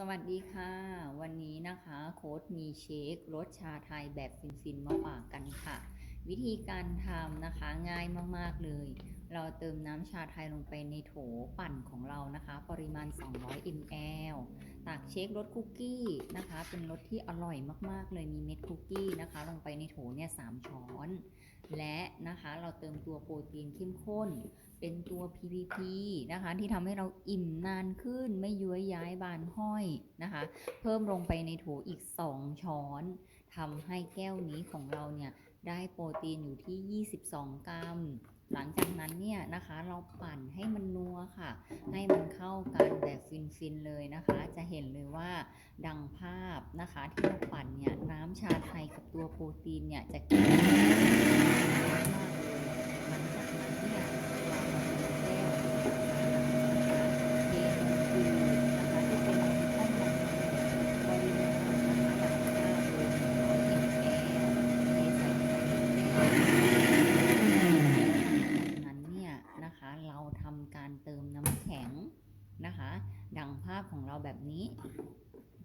สวัสดีค่ะ วันนี้นะคะโค้ดมีเชครสชาไทยแบบฟินๆมาฝากกันค่ะ วิธีการทำนะคะง่ายมากๆเลย เราเติมน้ำชาไทยลงไปในโถปั่นของเรานะคะ ปริมาณ 200 ml ตักเชครสคุกกี้นะคะ เป็นรสที่อร่อยมากๆ เลยมีเม็ดคุกกี้นะคะ ลงไปในโถเนี่ย3ช้อน และนะคะเราเติมตัวโปรตีนเข้มข้น เป็นตัว PPP นะคะ ที่ทำให้เราอิ่มนานขึ้นไม่ย้วยย้ายบานห้อยนะคะ เพิ่มลงไปในโถอีก 2 ช้อนทำให้แก้วนี้ของเราเนี่ยได้โปรตีนอยู่ที่ 22 กรัม หลังจากนั้นเนี่ยนะคะเราปั่นให้มันนัวค่ะ ให้มันเข้ากันแบบฟินๆเลยนะคะ จะเห็นเลยว่าดังภาพนะคะที่เราปั่นเนี่ยน้ำชาไทยกับตัวโปรตีนเนี่ยจะกินกันมากเลยหลังจากนั้นเนี่ยเรามาเทแก้วนะคะเทนมจืดนะคะที่เป็นนมข้นนมปริมาณนะคะอย่างมากเลยร้อยมลเทใส่ไปในแก้ว จากนั้นเนี่ยนะคะเราทำการเติม น้ำแข็งนะคะ ดังภาพของเราแบบนี้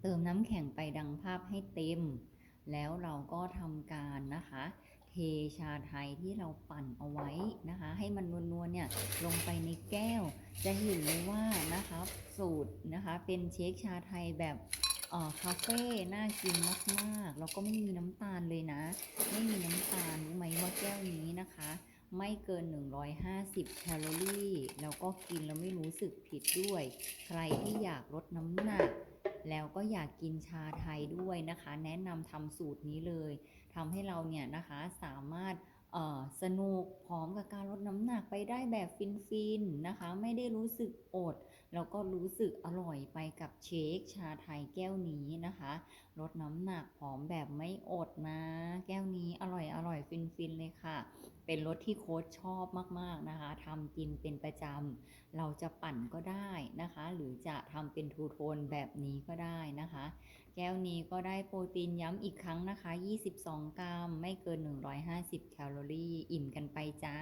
เติมน้ำแข็งไปดังภาพให้เต็ม แล้วเราก็ทำการนะคะเทชาไทยที่เราปั่นเอาไว้นะคะ ให้มันนวลๆเนี่ยลงไปในแก้ว จะเห็นเลยว่านะคะสูตรนะคะเป็นเชคชาไทยแบบเอ่อคาเฟ่น่ากินมากๆ แล้วก็ไม่มีน้ำตาลเลยนะ ไม่มีน้ำตาลรู้ไหมว่าแก้วนี้นะคะ ไม่เกิน 150 แคลอรี่ แล้วก็กินแล้วไม่รู้สึกผิดด้วย ใครที่อยากลดน้ำหนัก แล้วก็อยากกินชาไทยด้วยนะคะ แนะนำทำสูตรนี้เลยทำให้เราเนี่ยนะคะสามารถเอ่อสนุกพร้อมกับการลดน้ำหนักไปได้แบบฟินๆนะคะ ไม่ได้รู้สึกอด แล้วก็รู้สึกอร่อยไปกับเชคชาไทยแก้วนี้นะคะ ลดน้ำหนักผอมแบบไม่อดนะ แก้วนี้อร่อยอร่อย ฟินๆเลยค่ะ เป็นรสที่โค้ชชอบมากๆนะคะทำกินเป็นประจำเราจะปั่นก็ได้นะคะ หรือจะทำเป็นทูโทนแบบนี้ก็ได้นะคะ แก้วนี้ก็ได้โปรตีนย้ำอีกครั้งนะคะ 22 กรัม ไม่เกิน 150 แคลอรี่ อิ่มกันไปจ้า